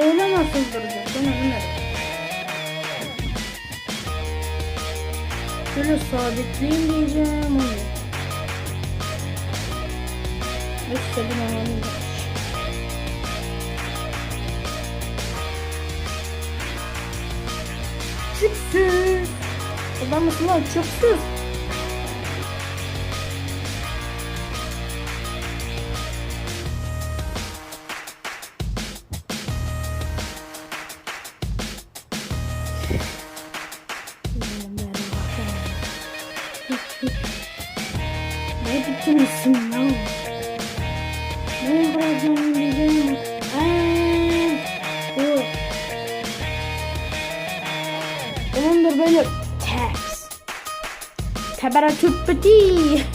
Oynamazsın duracak. Tamam bunlar. Şöyle sabitleyeyim diyeceğim. Hayır. İstediğim anlamı Çıksın. Adam mısın lan? Çıksın. Ne bitirmişsin lan? Ne bırakacağım diyeceğim. Dur. Tamamdır böyle. Ters. Temperatür bitti.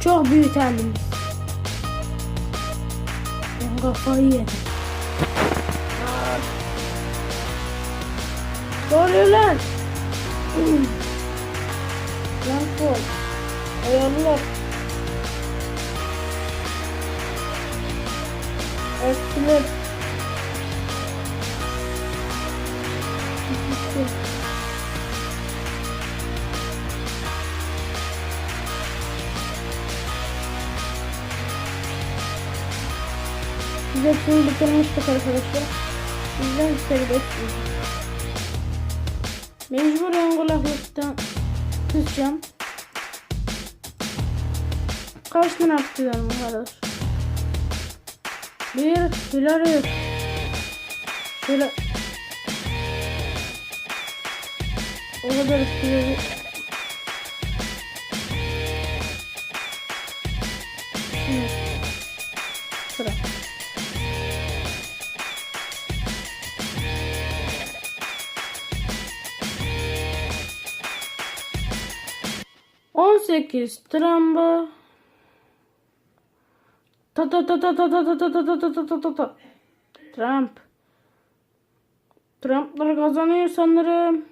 Çok büyüteldim. Ben kafayı yedim. Ne oluyor lan? Lan kol. Ayarlar. Eskiler. Biz hepsini bitirmiştik arkadaşlar. Bizden serbest Mecburen kulaklıktan kısacağım. Kaç tane aktıyorum arkadaş? Bir Hilary. Şöyle o kadar istiyorum. 18 tramba ta ta ta ta ta ta ta ta ta ta ta ta ta ta ta Trump Trump'lar kazanıyor sanırım.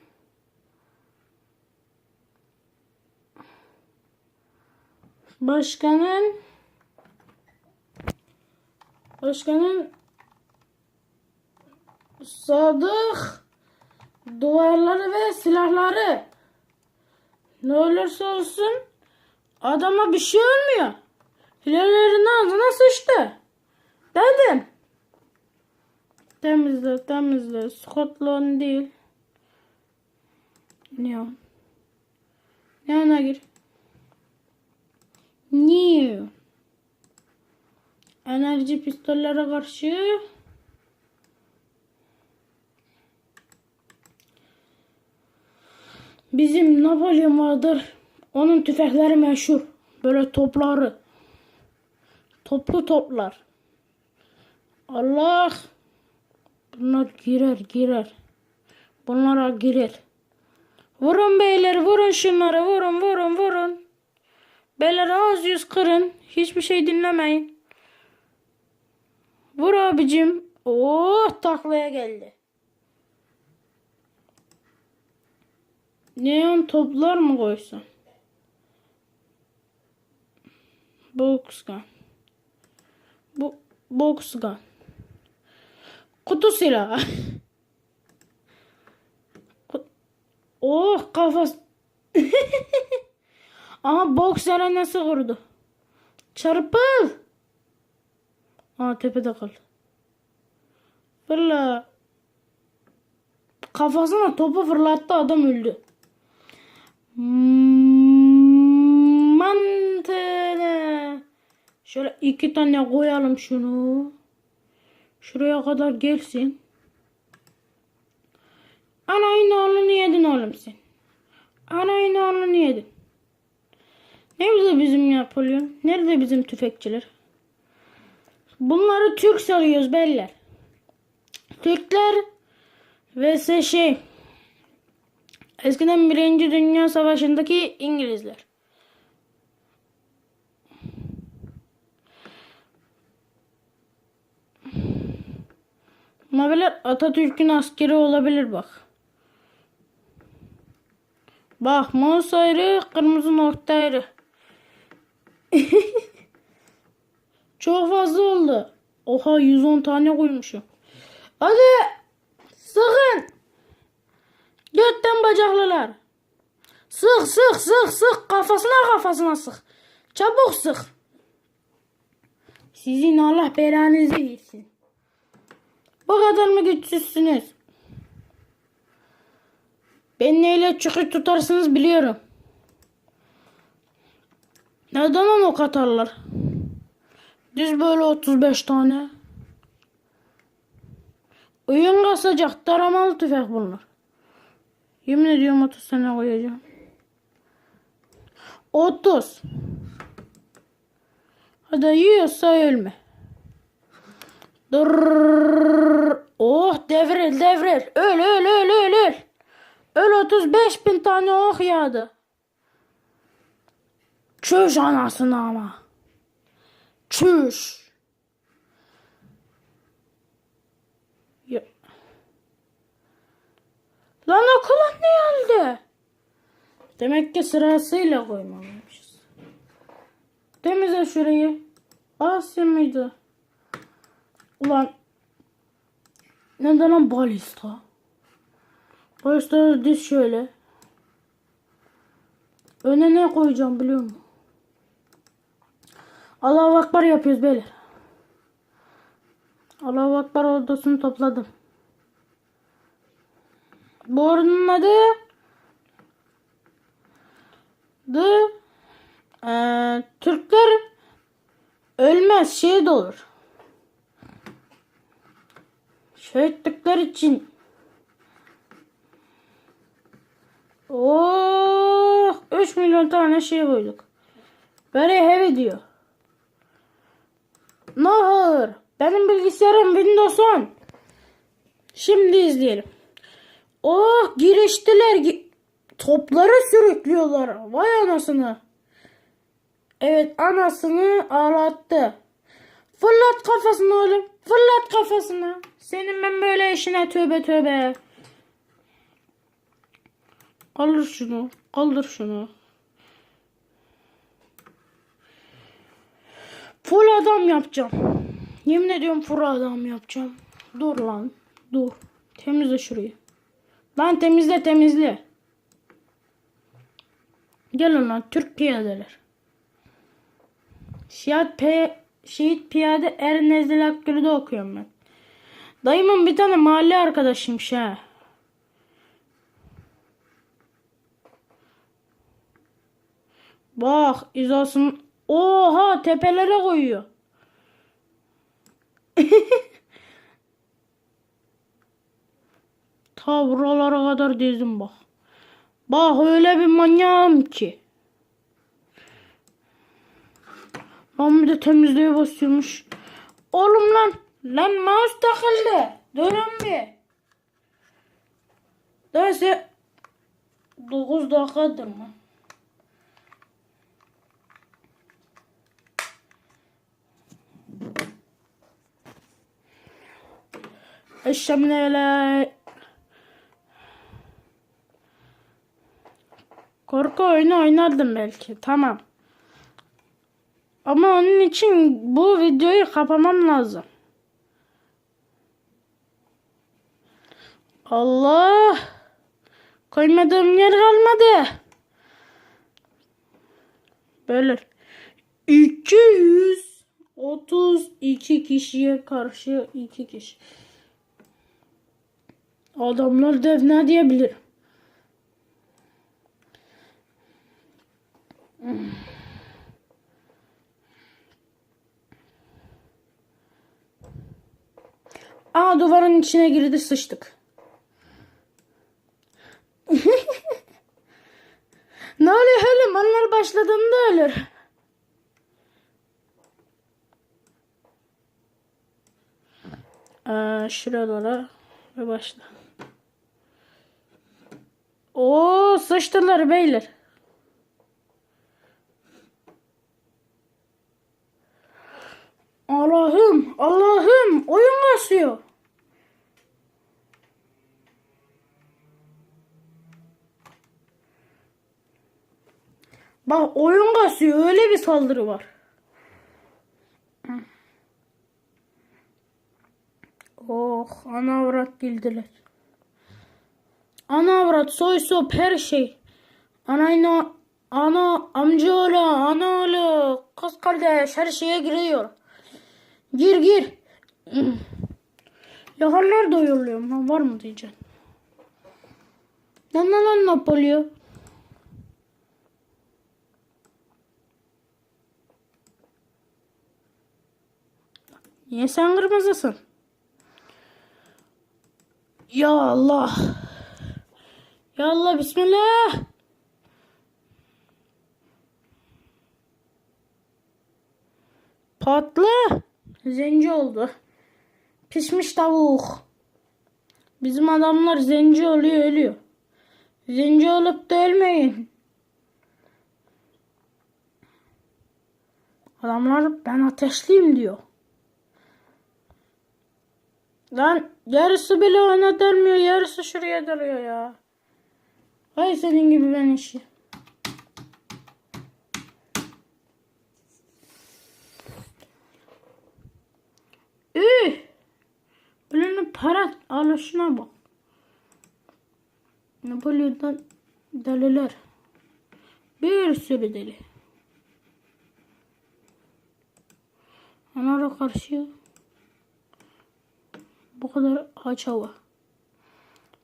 Başkanın Başkanın sadık duvarları ve silahları ne olursa olsun adama bir şey olmuyor. Hilelerin ağzına sıçtı. Dedim. Temizle temizle. Scotland değil. Neon. Neon'a gir. New. Enerji pistollere karşı Bizim Napolyon vardır. Onun tüfekleri meşhur. Böyle topları. Toplu toplar. Allah. Bunlar girer girer. Bunlara girer. Vurun beyler vurun şunları vurun vurun vurun. Beyler ağız yüz kırın. Hiçbir şey dinlemeyin. Vur abicim. Oh taklaya geldi. Neon toplar mı koysam? Box gun. Bu box gun. Kutu silahı. Oh kafası. Ama box nasıl vurdu? Çarpıl. Aa tepede kaldı. Fırla. Kafasına topu fırlattı adam öldü. Hmm, Mantene. Şöyle iki tane koyalım şunu. Şuraya kadar gelsin. Ana oğlum sen? Anayın oğlunu yedin. Nerede bizim Napolyon? Nerede bizim tüfekçiler? Bunları Türk sarıyoruz beller. Türkler vs şey eskiden Birinci Dünya Savaşı'ndaki İngilizler. Maviler Atatürk'ün askeri olabilir bak. Bak mouse ayrı, kırmızı nokta ayrı. Çok fazla oldu. Oha 110 tane koymuşum. Hadi sıkın. Götten bacaklılar. Sık sık sık sık kafasına kafasına sık. Çabuk sık. Sizin Allah belanızı versin. Bu kadar mı güçsüzsünüz? Beni neyle çıkıp tutarsınız biliyorum. Neden onu ok? Düz böyle 35 tane. Oyun kasacak taramalı tüfek bunlar. Yemin ediyorum 30 tane koyacağım. 30. Hadi yiyorsa ölme. Dur. Oh devril devril. Öl öl öl öl öl. Öl 35 bin tane ok yağdı. Çüş anasını ama. Çüş. Lan okula ne geldi? Demek ki sırasıyla koymamışız. Temizle şurayı. Asya mıydı? Ulan. Neden lan balista? Balista diz şöyle. Öne ne koyacağım biliyor musun? Allahu Akbar yapıyoruz beyler. Allahu Akbar ordusunu topladım. Bu ordunun adı The eee, Türkler ölmez şehit olur. Şehitlikler için Oh 3 milyon tane şey koyduk. Very heavy diyor. Nahır. Benim bilgisayarım Windows 10. Şimdi izleyelim. Oh giriştiler. Gi- Topları sürüklüyorlar. Vay anasını. Evet anasını ağlattı. Fırlat kafasını oğlum. Fırlat kafasını. Senin ben böyle işine tövbe tövbe. Kaldır şunu. Kaldır şunu. Full adam yapacağım. Yemin ediyorum full adam yapacağım. Dur lan. Dur. Temizle şurayı. Lan temizle temizle. Gelin lan Türk piyadeler. Şehit, P Şehit Piyade Er Nezil Akgül'de okuyorum ben. Dayımın bir tane mahalle arkadaşıymış ha. Bak izasın. Oha tepelere koyuyor. Ta buralara kadar dizdim bak. Bak öyle bir manyağım ki. Lan bir de temizliğe basıyormuş. Oğlum lan. Lan mouse takıldı. Durun bir. Neyse. 9 dakikadır mı? Eşemle oyunu oynardım belki. Tamam. Ama onun için bu videoyu kapamam lazım. Allah. Koymadığım yer kalmadı. Böyle 232 kişiye karşı 2 kişi. Adamlar dev ne diyebilir? Aa duvarın içine girdi sıçtık. ne oluyor oğlum? Onlar başladığında ölür. Ee, şuralara ve başla. Oo sıçtılar beyler. Bak oyun kasıyor, öyle bir saldırı var. Oh, ana avrat bildiler. Ana avrat, soy sop her şey. Anayla, ana, amcaoğlu, anaoğlu, kız kardeş her şeye giriyor. Gir gir. Yolluyorum lan var mı diyeceksin. Lan lan lan Napolyo. Niye sen kırmızısın? Ya Allah. Ya Allah bismillah. Patlı. Zenci oldu. Pişmiş tavuk. Bizim adamlar zenci oluyor ölüyor. Zenci olup da ölmeyin. Adamlar ben ateşliyim diyor. Lan yarısı bile ona delmiyor. Yarısı şuraya dalıyor ya. Hay senin gibi ben işi. Üh! Böyle para al şuna bak. Napolyon'dan deliler. Bir sürü deli. Onlara karşı bu kadar aç hava.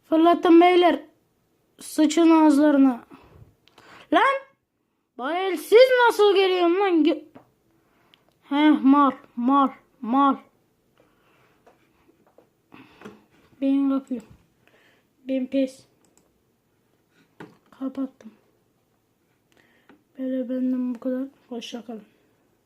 Fırlatın beyler. Sıçın ağızlarına. Lan! Bayel siz nasıl geliyorsun lan? Gö- Heh mal mal mal. Ben kapıyorum. Ben pes. Kapattım. Böyle benden bu kadar. Hoşça kalın.